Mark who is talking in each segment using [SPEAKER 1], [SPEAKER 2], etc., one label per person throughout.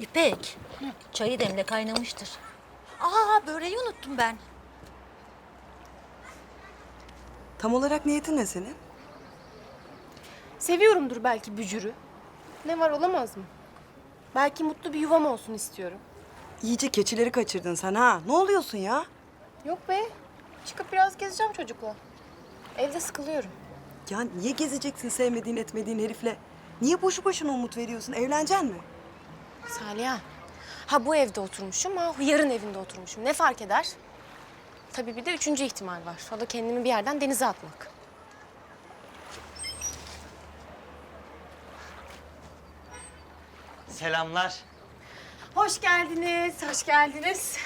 [SPEAKER 1] İpek, çayı demle kaynamıştır. Aa böreği unuttum ben.
[SPEAKER 2] Tam olarak niyetin ne senin?
[SPEAKER 3] Seviyorumdur belki bücürü. Ne var olamaz mı? Belki mutlu bir yuvam olsun istiyorum.
[SPEAKER 2] İyice keçileri kaçırdın sen ha. Ne oluyorsun ya?
[SPEAKER 3] Yok be. Çıkıp biraz gezeceğim çocukla. Evde sıkılıyorum.
[SPEAKER 2] Ya niye gezeceksin sevmediğin etmediğin herifle? Niye boşu boşuna umut veriyorsun? Evleneceksin mi?
[SPEAKER 3] Saliha. Ha bu evde oturmuşum ha yarın evinde oturmuşum. Ne fark eder? Tabii bir de üçüncü ihtimal var. O da kendimi bir yerden denize atmak.
[SPEAKER 4] Selamlar.
[SPEAKER 3] Hoş geldiniz, hoş geldiniz.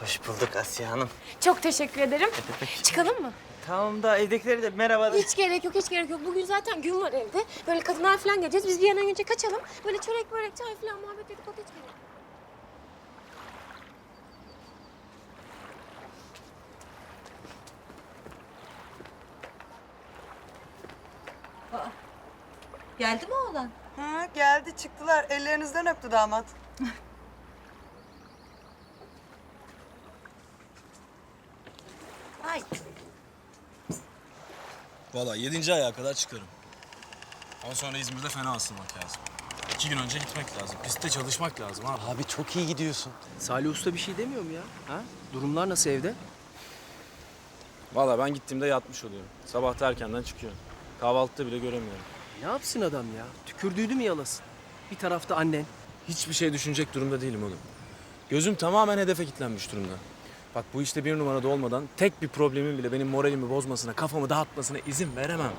[SPEAKER 4] Hoş bulduk Asiye Hanım.
[SPEAKER 3] Çok teşekkür ederim. Çıkalım mı?
[SPEAKER 4] Tamam da evdekileri de merhaba. de-
[SPEAKER 3] Hiç gerek yok, hiç gerek yok. Bugün zaten gün var evde. Böyle kadınlar falan geleceğiz. Biz bir an önce kaçalım. Böyle çörek börek, çay falan muhabbet edip hiç gerek yok.
[SPEAKER 1] Geldi mi oğlan?
[SPEAKER 2] Ha geldi çıktılar. Ellerinizden öptü damat.
[SPEAKER 5] Vallahi yedinci ayağa kadar çıkarım. Ama sonra İzmir'de fena asılmak lazım. İki gün önce gitmek lazım. Pistte çalışmak lazım abi.
[SPEAKER 6] Abi çok iyi gidiyorsun.
[SPEAKER 7] Salih Usta bir şey demiyor mu ya? Ha? Durumlar nasıl evde?
[SPEAKER 5] Vallahi ben gittiğimde yatmış oluyorum. Sabah da erkenden çıkıyorum. Kahvaltıda bile göremiyorum.
[SPEAKER 7] Ne yapsın adam ya? Tükürdüğünü mü yalasın? Bir tarafta annen.
[SPEAKER 5] Hiçbir şey düşünecek durumda değilim oğlum. Gözüm tamamen hedefe kilitlenmiş durumda. Bak bu işte bir numarada olmadan tek bir problemin bile benim moralimi bozmasına, kafamı dağıtmasına izin veremem.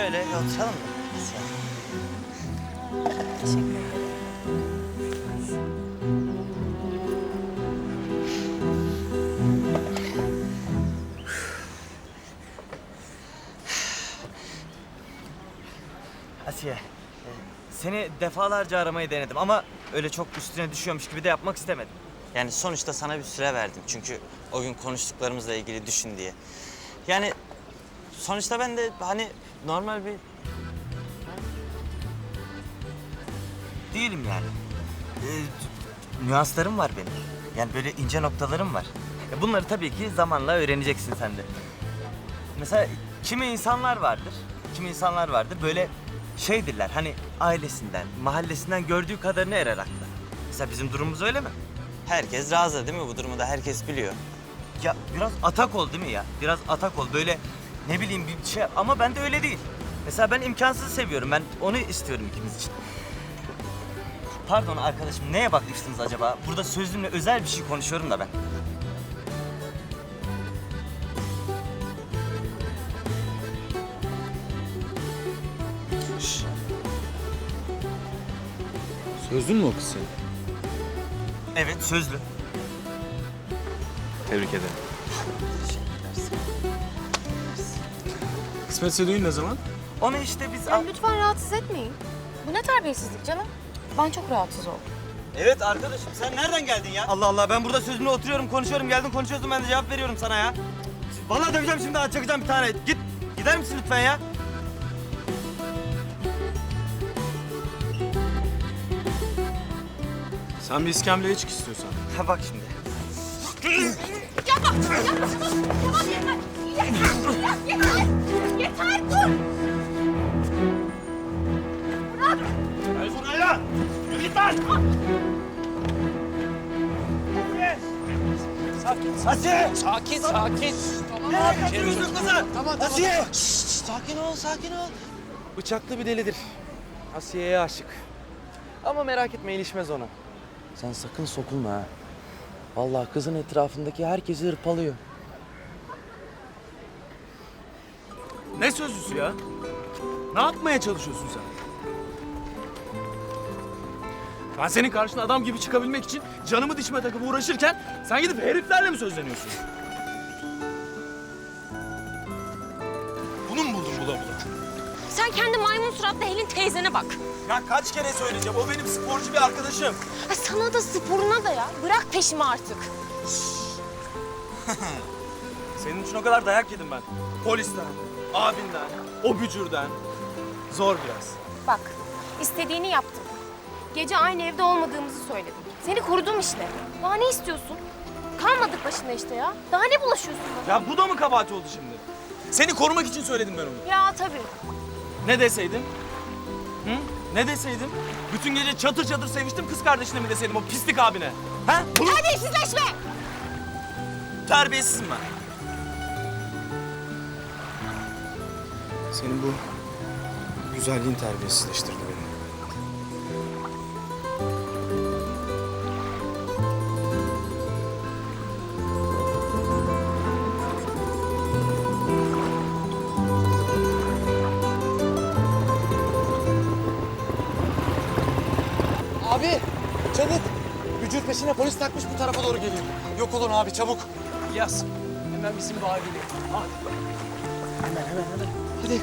[SPEAKER 4] Şöyle oturalım mı?
[SPEAKER 3] Teşekkür ederim.
[SPEAKER 4] Asiye, e, seni defalarca aramayı denedim ama öyle çok üstüne düşüyormuş gibi de yapmak istemedim. Yani sonuçta sana bir süre verdim çünkü o gün konuştuklarımızla ilgili düşün diye. Yani sonuçta ben de hani normal bir... Değilim yani. Ee, nüanslarım var benim. Yani böyle ince noktalarım var. E, bunları tabii ki zamanla öğreneceksin sen de. Mesela kimi insanlar vardır, kimi insanlar vardır böyle şeydirler hani ailesinden, mahallesinden gördüğü kadarını erer aklı. Mesela bizim durumumuz öyle mi? Herkes razı değil mi bu durumu da herkes biliyor. Ya biraz atak ol değil mi ya? Biraz atak ol böyle ne bileyim bir şey ama ben de öyle değil. Mesela ben imkansızı seviyorum ben onu istiyorum ikimiz için. Pardon arkadaşım neye bakmıştınız acaba? Burada sözlümle özel bir şey konuşuyorum da ben.
[SPEAKER 5] Sözlün mü o kız senin?
[SPEAKER 4] Evet sözlü.
[SPEAKER 5] Tebrik ederim. Kısmetse düğün ne zaman?
[SPEAKER 4] Onu işte biz...
[SPEAKER 3] Ya lütfen rahatsız etmeyin. Bu ne terbiyesizlik canım? Ben çok rahatsız oldum.
[SPEAKER 4] Evet arkadaşım sen nereden geldin ya? Allah Allah ben burada sözümle oturuyorum konuşuyorum geldin konuşuyorsun ben de cevap veriyorum sana ya. Vallahi döveceğim şimdi ha çakacağım bir tane. Git gider misin lütfen ya?
[SPEAKER 5] Sen bir iskemleye çık istiyorsan.
[SPEAKER 4] Ha bak şimdi.
[SPEAKER 6] Sakin, sakin.
[SPEAKER 4] Yürüyorsun kızı.
[SPEAKER 6] Tamam, tamam.
[SPEAKER 4] Asiye.
[SPEAKER 6] Şşş, sakin ol, sakin ol. Bıçaklı bir delidir. Asiye'ye aşık. Ama merak etme, ilişmez ona. Sen sakın sokulma ha. Vallahi kızın etrafındaki herkesi hırpalıyor.
[SPEAKER 5] Ne sözlüsü ya? Ne yapmaya çalışıyorsun sen? Ben senin karşına adam gibi çıkabilmek için canımı dişime takıp uğraşırken sen gidip heriflerle mi sözleniyorsun? Bunu mu buldun bula bula?
[SPEAKER 3] Sen kendi maymun suratlı Helin teyzene bak.
[SPEAKER 5] Ya kaç kere söyleyeceğim o benim sporcu bir arkadaşım.
[SPEAKER 3] Ha, sana da sporuna da ya. Bırak peşimi artık.
[SPEAKER 5] Senin için o kadar dayak yedim ben. Polisten, abinden, o bücürden. Zor biraz.
[SPEAKER 3] Bak, istediğini yaptım. Gece aynı evde olmadığımızı söyledim. Seni korudum işte. Daha ne istiyorsun? Kalmadık başına işte ya. Daha ne bulaşıyorsun bana?
[SPEAKER 5] Ya bu da mı kabahat oldu şimdi? Seni korumak için söyledim ben onu.
[SPEAKER 3] Ya tabii.
[SPEAKER 5] Ne deseydim? Hı? Ne deseydim? Bütün gece çatır çatır seviştim kız kardeşine mi deseydim o pislik abine? Ha? Bunu...
[SPEAKER 3] Terbiyesizleşme!
[SPEAKER 5] Terbiyesiz mi ben? Senin bu güzelliğin terbiyesizleştirdi beni.
[SPEAKER 6] Abi çabuk. Bücür peşine polis takmış bu tarafa doğru geliyor. Yok olun abi çabuk.
[SPEAKER 7] Yaz. Hemen bizim bu abiyle. Hadi.
[SPEAKER 6] Hemen hemen hemen. Hadi.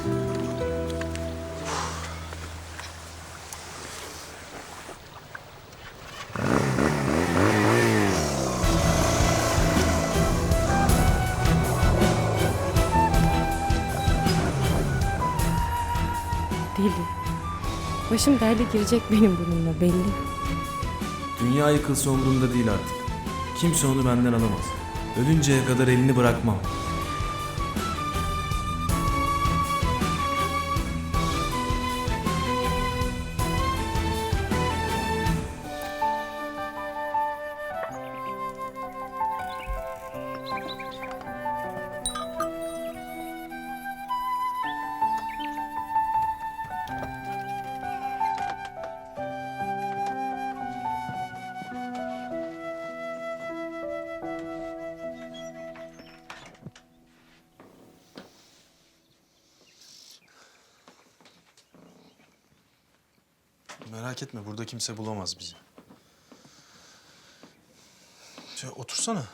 [SPEAKER 3] Deli. Başım derde girecek benim bununla belli.
[SPEAKER 5] Dünya yıkılsa umurumda değil artık. Kimse onu benden alamaz. Ölünceye kadar elini bırakmam.
[SPEAKER 8] Merak etme burada kimse bulamaz bizi. Şöyle otursana.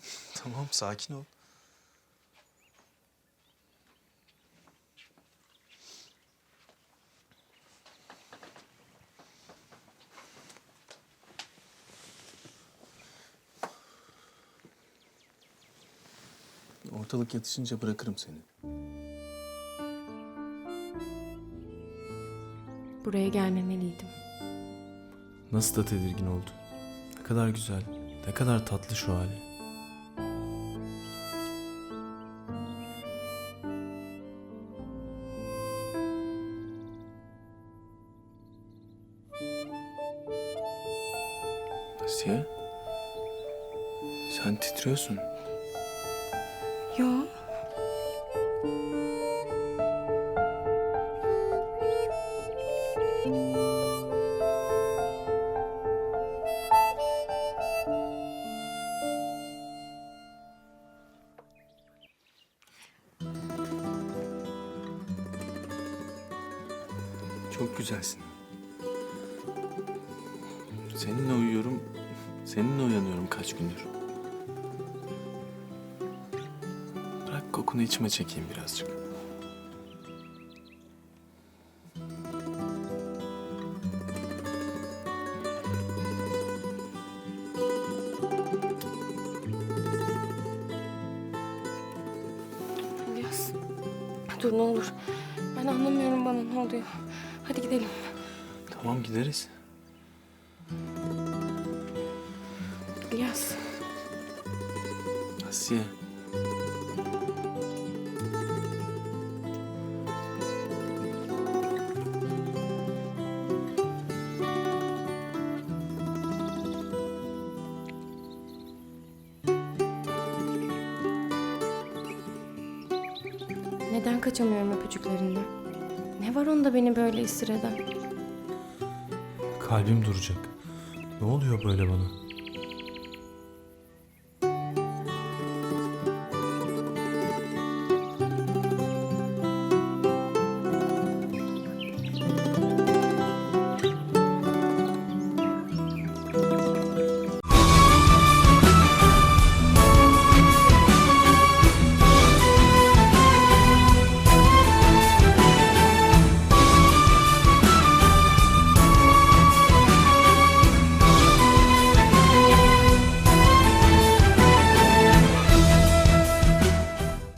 [SPEAKER 8] tamam sakin ol.
[SPEAKER 5] Ortalık yatışınca bırakırım seni.
[SPEAKER 3] Buraya gelmemeliydim.
[SPEAKER 5] Nasıl da tedirgin oldu. Ne kadar güzel, ne kadar tatlı şu hali. Asiye, sen titriyorsun.
[SPEAKER 3] Yo.
[SPEAKER 5] Güzelsin. Seninle uyuyorum, seninle uyanıyorum kaç gündür. Bırak kokunu içime çekeyim birazcık.
[SPEAKER 3] Dur ne olur. Ben anlamıyorum bana ne oluyor. Hadi gidelim.
[SPEAKER 5] Tamam gideriz.
[SPEAKER 3] İlyas.
[SPEAKER 5] Asiye.
[SPEAKER 3] Neden kaçamıyorum öpücüklerinden? Var onda beni böyle esir eden?
[SPEAKER 5] Kalbim duracak. Ne oluyor böyle bana?